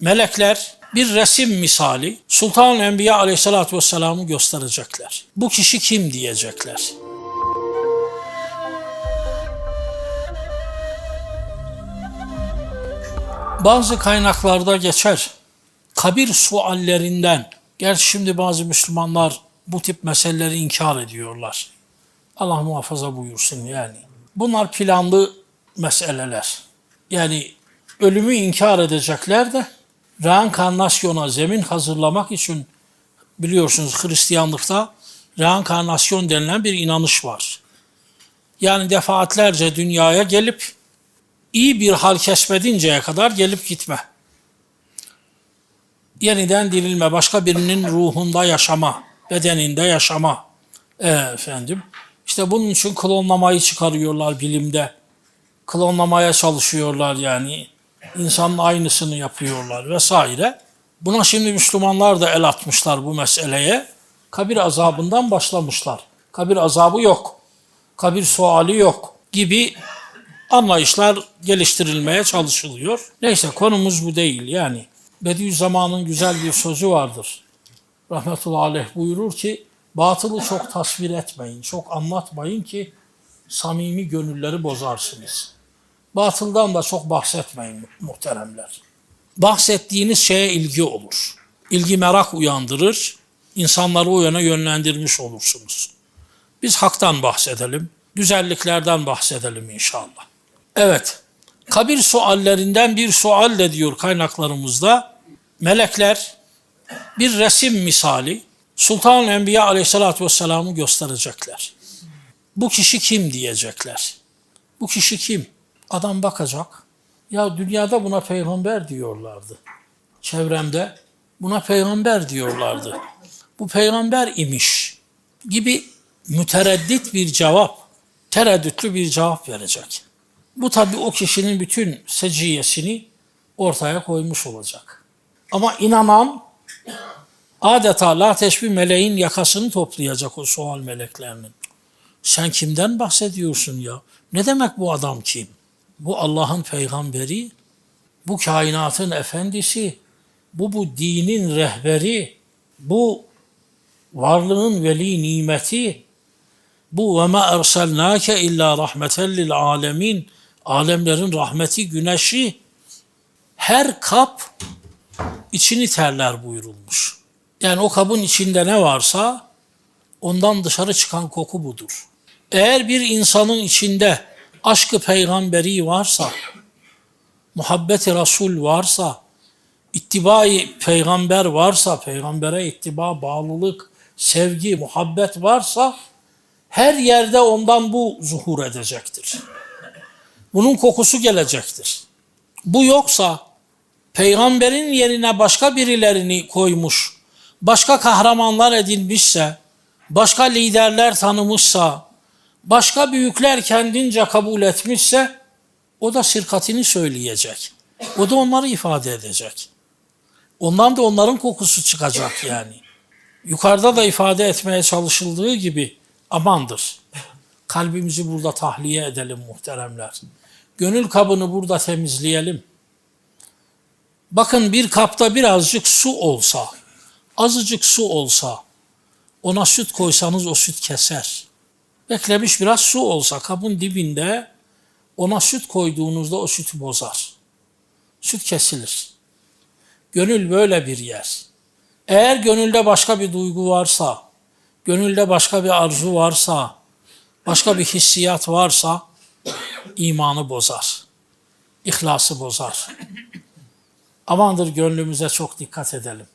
melekler bir resim misali Sultan Enbiya aleyhissalatü vesselam'ı gösterecekler. Bu kişi kim diyecekler. Bazı kaynaklarda geçer. Kabir suallerinden, gerçi şimdi bazı Müslümanlar bu tip meseleleri inkar ediyorlar. Allah muhafaza buyursun yani. Bunlar planlı meseleler. Yani ölümü inkar edecekler de reenkarnasyona zemin hazırlamak için biliyorsunuz Hristiyanlıkta reenkarnasyon denilen bir inanış var. Yani defaatlerce dünyaya gelip iyi bir hal kesmedinceye kadar gelip gitme. Yeniden dirilme, başka birinin ruhunda yaşama, bedeninde yaşama. E, efendim, işte bunun için klonlamayı çıkarıyorlar bilimde. Klonlamaya çalışıyorlar yani. İnsanın aynısını yapıyorlar vesaire. Buna şimdi Müslümanlar da el atmışlar bu meseleye. Kabir azabından başlamışlar. Kabir azabı yok. Kabir suali yok gibi anlayışlar geliştirilmeye çalışılıyor. Neyse konumuz bu değil yani. Bediüzzaman'ın güzel bir sözü vardır. Rahmetullahi aleyh buyurur ki batılı çok tasvir etmeyin, çok anlatmayın ki samimi gönülleri bozarsınız. Batıldan da çok bahsetmeyin muhteremler. Bahsettiğiniz şeye ilgi olur. İlgi merak uyandırır, insanları o yöne yönlendirmiş olursunuz. Biz haktan bahsedelim, güzelliklerden bahsedelim inşallah. Evet, kabir suallerinden bir sual de diyor kaynaklarımızda. Melekler bir resim misali Sultan Enbiya aleyhissalatü vesselam'ı gösterecekler. Bu kişi kim diyecekler. Bu kişi kim? Adam bakacak. Ya dünyada buna peygamber diyorlardı. Çevremde buna peygamber diyorlardı. Bu peygamber imiş gibi mütereddit bir cevap, tereddütlü bir cevap verecek. Bu tabi o kişinin bütün seciyesini ortaya koymuş olacak. Ama inanan adeta la teşbih meleğin yakasını toplayacak o sual meleklerinin. Sen kimden bahsediyorsun ya? Ne demek bu adam kim? Bu Allah'ın peygamberi, bu kainatın efendisi, bu bu dinin rehberi, bu varlığın veli nimeti, bu ve ma erselnake illa rahmeten lil alemin, alemlerin rahmeti güneşi, her kap içini terler buyurulmuş. Yani o kabın içinde ne varsa ondan dışarı çıkan koku budur. Eğer bir insanın içinde aşkı peygamberi varsa, muhabbeti Resul varsa, ittibai peygamber varsa, peygambere ittiba, bağlılık, sevgi, muhabbet varsa her yerde ondan bu zuhur edecektir. Bunun kokusu gelecektir. Bu yoksa peygamberin yerine başka birilerini koymuş, başka kahramanlar edinmişse, başka liderler tanımışsa, başka büyükler kendince kabul etmişse o da sirkatini söyleyecek. O da onları ifade edecek. Ondan da onların kokusu çıkacak yani. Yukarıda da ifade etmeye çalışıldığı gibi amandır. Kalbimizi burada tahliye edelim muhteremler. Gönül kabını burada temizleyelim. Bakın bir kapta birazcık su olsa, azıcık su olsa, ona süt koysanız o süt keser. Beklemiş biraz su olsa kabın dibinde ona süt koyduğunuzda o sütü bozar. Süt kesilir. Gönül böyle bir yer. Eğer gönülde başka bir duygu varsa, gönülde başka bir arzu varsa, başka bir hissiyat varsa imanı bozar. İhlası bozar. Amandır gönlümüze çok dikkat edelim.